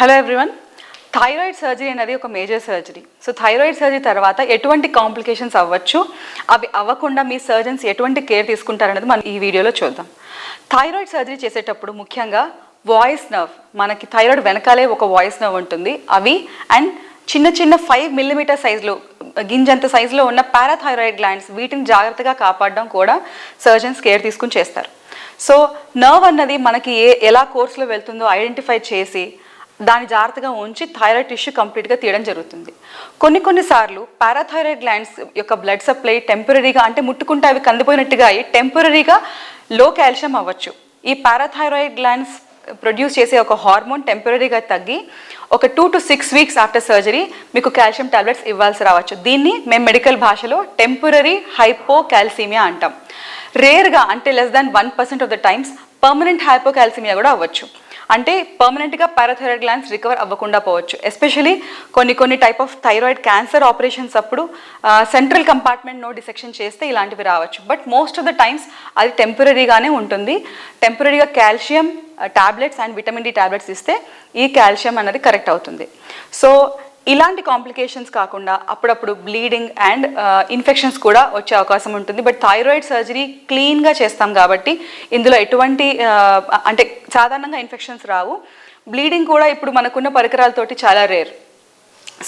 Hello everyone thyroid surgery అనేది ఒక major surgery so thyroid surgery తర్వాత ఎటువంటి కాంప్లికేషన్స్ అవ్వచ్చు అవి అవ్వకుండా మీ సర్జన్స్ ఎటువంటి కేర్ తీసుకుంటారనేది మనం ఈ వీడియోలో చూద్దాం. థైరాయిడ్ సర్జరీ చేసేటప్పుడు ముఖ్యంగా వాయిస్ నర్వ్ మనకి థైరాయిడ్ వెనకాలే ఒక వాయిస్ నర్వ్ ఉంటుంది. అవి అండ్ చిన్న చిన్న ఫైవ్ మిల్లీమీటర్ సైజులో గింజంత సైజులో ఉన్న పారాథైరాయిడ్ గ్లాండ్స్ వీటిని జాగ్రత్తగా కాపాడడం కూడా సర్జన్స్ కేర్ తీసుకుని చేస్తారు. సో నర్వ్ అన్నది మనకి ఏ ఎలా కోర్సులో వెళ్తుందో ఐడెంటిఫై చేసి దాన్ని జాగ్రత్తగా ఉంచి థైరాయిడ్ టిష్యూ కంప్లీట్గా తీయడం జరుగుతుంది. కొన్ని కొన్నిసార్లు పారాథైరాయిడ్ గ్లాండ్స్ యొక్క బ్లడ్ సప్లై టెంపరీగా అంటే ముట్టుకుంటే అవి కందిపోయినట్టుగా అయ్యి టెంపరీగా లో కాల్షియం అవ్వచ్చు. ఈ పారాథైరాయిడ్ గ్లాండ్స్ ప్రొడ్యూస్ చేసే ఒక హార్మోన్ టెంపరీగా తగ్గి ఒక two to six weeks after surgery మీకు కాల్షియం టాబ్లెట్స్ ఇవ్వాల్సి రావచ్చు. దీన్ని మేము మెడికల్ భాషలో టెంపరీ హైపో కాల్సీమియా అంటాం. రేర్గా అంటే less than one percent of the times permanent hypocalcaemia కూడా అవ్వచ్చు. అంటే పర్మనెంట్గా పారాథైరాయిడ్ గ్లాండ్స్ రికవర్ అవ్వకుండా పోవచ్చు. ఎస్పెషలీ కొన్ని కొన్ని type of thyroid cancer operations అప్పుడు సెంట్రల్ కంపార్ట్మెంట్ నో డిసెక్షన్ చేస్తే ఇలాంటివి రావచ్చు. But most of the times అది టెంపరీగానే ఉంటుంది. టెంపరీగా calcium tablets and vitamin D tablets ఇస్తే ఈ కాల్షియం అనేది కరెక్ట్ అవుతుంది. సో ఇలాంటి కాంప్లికేషన్స్ కాకుండా అప్పుడప్పుడు బ్లీడింగ్ అండ్ ఇన్ఫెక్షన్స్ కూడా వచ్చే అవకాశం ఉంటుంది. బట్ థైరాయిడ్ సర్జరీ క్లీన్గా చేస్తాం కాబట్టి ఇందులో ఎటువంటి అంటే సాధారణంగా ఇన్ఫెక్షన్స్ రావు. బ్లీడింగ్ కూడా ఇప్పుడు మనకున్న పరికరాలతోటి చాలా రేర్.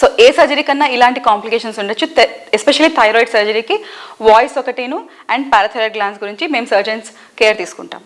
సో ఏ సర్జరీ కన్నా ఇలాంటి కాంప్లికేషన్స్ ఉండొచ్చు. ఎస్పెషల్లీ థైరాయిడ్ సర్జరీకి వాయిస్ ఒకటిను అండ్ పారాథైరాయిడ్ గ్లాన్స్ గురించి మేము సర్జన్స్ కేర్ తీసుకుంటాం.